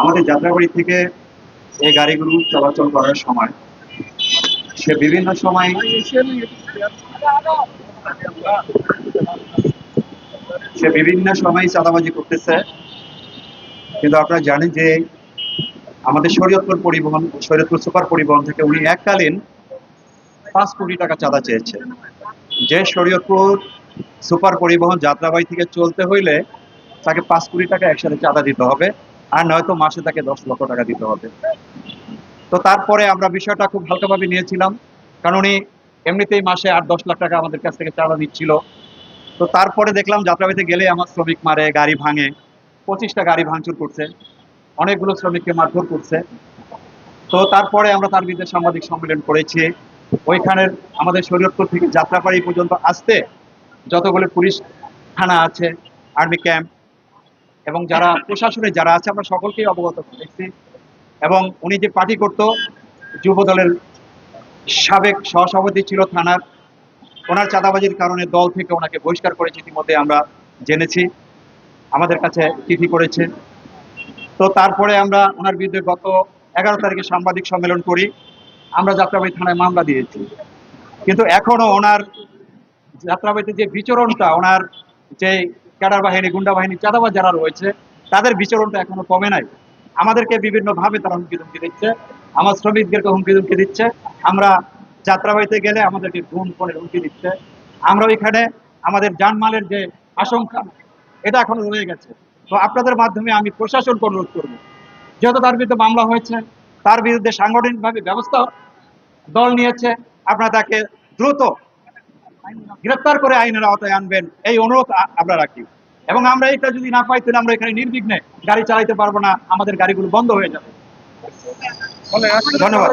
আমাদের যাত্রাবাড়ি থেকে এই গাড়িগুলো চলাচল করার সময়, সে বিভিন্ন সময় সে বিভিন্ন সময় চাঁদাবাজি করতেছে। কিন্তু আপনারা জানেন যে আমাদের শরীয়তপুর পরিবহন, শরীয়তপুর সুপার পরিবহন থেকে উনি এককালীন পাঁচ কোটি টাকা চাঁদা চেয়েছে যে শরীয়তপুর সুপার পরিবহন যাত্রাবাড়ি থেকে চলতে হইলে তাকে পাঁচ কোটি টাকা একসাথে চাঁদা দিতে হবে। আর নয়তো মাসে তাকে দশ লক্ষ টাকা দিতে হবে। তো তারপরে আমরা বিষয়টা খুব হালকাভাবে নিয়েছিলাম। কারণ উনি এমনিতেই মাসে আট, দশ লাখ টাকা আমাদের কাছ থেকে চাঁদা দিচ্ছিল। তো তারপরে দেখলাম যাত্রাবাড়িতে গেলে আমার শ্রমিক মারে, গাড়ি ভাঙে, পঁচিশটা গাড়ি ভাঙচুর করছে। অনেকগুলো শ্রমিককে মারধর করছে। তো তারপরে আমরা তার বিরুদ্ধে সাংবাদিক সম্মেলন করেছি। ওইখানের আমাদের শরীয়তপুর থেকে যাত্রাবাড়ি পর্যন্ত আসতে যতগুলো পুলিশ থানা আছে, আর্মি ক্যাম্প এবং যারা প্রশাসনে যারা আছে, আমরা সকলকেই অবগত করেছি। এবং উনি যে পার্টি করতো, যুব দলের সাবেক সহসভাপতি ছিল থানার, ওনার চাঁদাবাজির কারণে দল থেকে ওনাকে বহিষ্কার করেছে ইতিমধ্যে আমরা জেনেছি, আমাদের কাছে চিঠি করেছে তো তারপরে আমরা ওনার বিরুদ্ধে গত এগারো তারিখে সাংবাদিক সম্মেলন করি, আমরা যাত্রাবাড়ি থানায় মামলা দিয়েছি। কিন্তু এখনও ওনার যাত্রাবাড়িতে যে বিচরণটা, ওনার যে ক্যাডার বাহিনী, গুন্ডা বাহিনী, চাঁদাবাজ যারা রয়েছে, তাদের বিচরণটা এখনও কমে নাই। আমাদেরকে বিভিন্ন ভাবে তারা হুমকি ধুমকি দিচ্ছে। আমার শ্রমিকদেরকে হুমকি ধুমকি দিচ্ছে। আমরা যাত্রাবাড়িতে গেলে আমাদেরকে গুণ করে হুমকি দিচ্ছে। আমরা ওইখানে আমাদের জানমালের যে আশঙ্কা, এটা এখনও রয়ে গেছে। তো আপনাদের মাধ্যমে আমি প্রশাসনকে অনুরোধ করব। যেহেতু তার বিরুদ্ধে মামলা হয়েছে, তার বিরুদ্ধে সাংগঠনিকভাবে ব্যবস্থা দল নিয়েছে, আপনারা তাকে দ্রুত গ্রেপ্তার করে আইনের আওতায় আনবেন, এই অনুরোধ আমরা রাখি। এবং আমরা এটা যদি না পাই, তাহলে আমরা এখানে নির্বিঘ্নে গাড়ি চালাইতে পারব না, আমাদের গাড়িগুলো বন্ধ হয়ে যাবে। ধন্যবাদ।